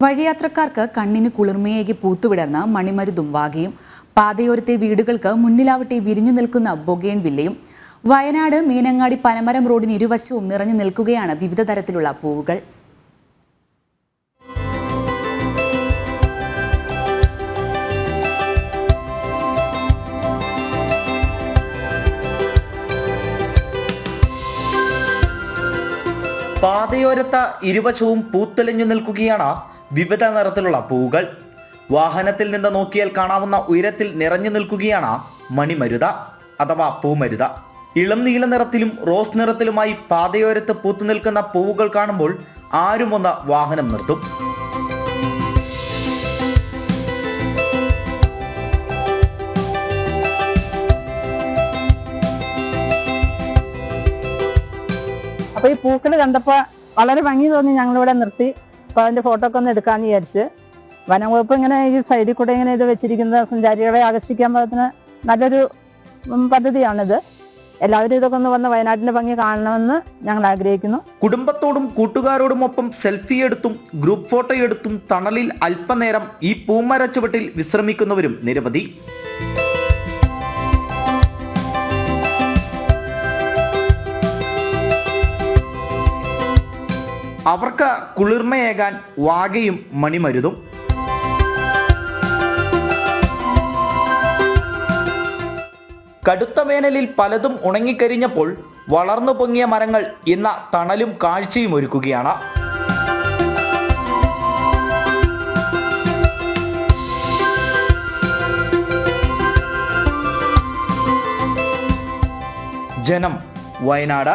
വഴിയാത്രക്കാർക്ക് കണ്ണിന് കുളിർമയേകി പൂത്തുവിടർന്ന മണിമരുതും വാകയും പാതയോരത്തെ വീടുകൾക്ക് മുന്നിലാവട്ടെ വിരിഞ്ഞു നിൽക്കുന്ന ബൊഗേൺ വില്ലയും വയനാട് മീനങ്ങാടി പനമരം റോഡിന് ഇരുവശവും നിറഞ്ഞു നിൽക്കുകയാണ് വിവിധ തരത്തിലുള്ള പൂവുകൾ. പാതയോരത്ത ഇരുവശവും പൂത്തെളിഞ്ഞു നിൽക്കുകയാണ് വിവിധ നിറത്തിലുള്ള പൂകൾ വാഹനത്തിൽ നിന്ന് നോക്കിയാൽ കാണാവുന്ന ഉയരത്തിൽ നിറഞ്ഞു നിൽക്കുകയാണ് മണിമരുത അഥവാ പൂമരുത. ഇളം നീല നിറത്തിലും റോസ് നിറത്തിലുമായി പാതയോരത്ത് പൂത്തു നിൽക്കുന്ന പൂവുകൾ കാണുമ്പോൾ ആരും ഒന്ന് വാഹനം നിർത്തും. അപ്പൊ ഈ പൂക്കൾ കണ്ടപ്പോ വളരെ ഭംഗി തോന്നി ഞങ്ങളിവിടെ നിർത്തി. അപ്പൊ അതിന്റെ ഫോട്ടോ ഒക്കെ ഒന്ന് എടുക്കാമെന്ന് വിചാരിച്ച്. വനം വകുപ്പ് ഇങ്ങനെ ഈ സൈഡിൽ കൂടെ ഇങ്ങനെ ഇത് വെച്ചിരിക്കുന്ന സഞ്ചാരികളെ ആകർഷിക്കാൻ പറ്റുന്ന നല്ലൊരു പദ്ധതിയാണിത്. എല്ലാവരും ഇതൊക്കെ ഒന്ന് വന്ന് വയനാട്ടിന്റെ ഭംഗി കാണണമെന്ന് ഞങ്ങൾ ആഗ്രഹിക്കുന്നു. കുടുംബത്തോടും കൂട്ടുകാരോടും ഒപ്പം സെൽഫി എടുത്തും ഗ്രൂപ്പ് ഫോട്ടോ എടുത്തും തണലിൽ അല്പനേരം ഈ പൂമര ചുവട്ടിൽ വിശ്രമിക്കുന്നവരും നിരവധി. അവർക്ക് കുളിർമയേകാൻ വാകയും മണിമരുതും. കടുത്ത വേനലിൽ പലതും ഉണങ്ങിക്കരിഞ്ഞപ്പോൾ വളർന്നു പൊങ്ങിയ മരങ്ങൾ ഇന്ന് തണലും കാഴ്ചയും ഒരുക്കുകയാണ്. ജനം വയനാട്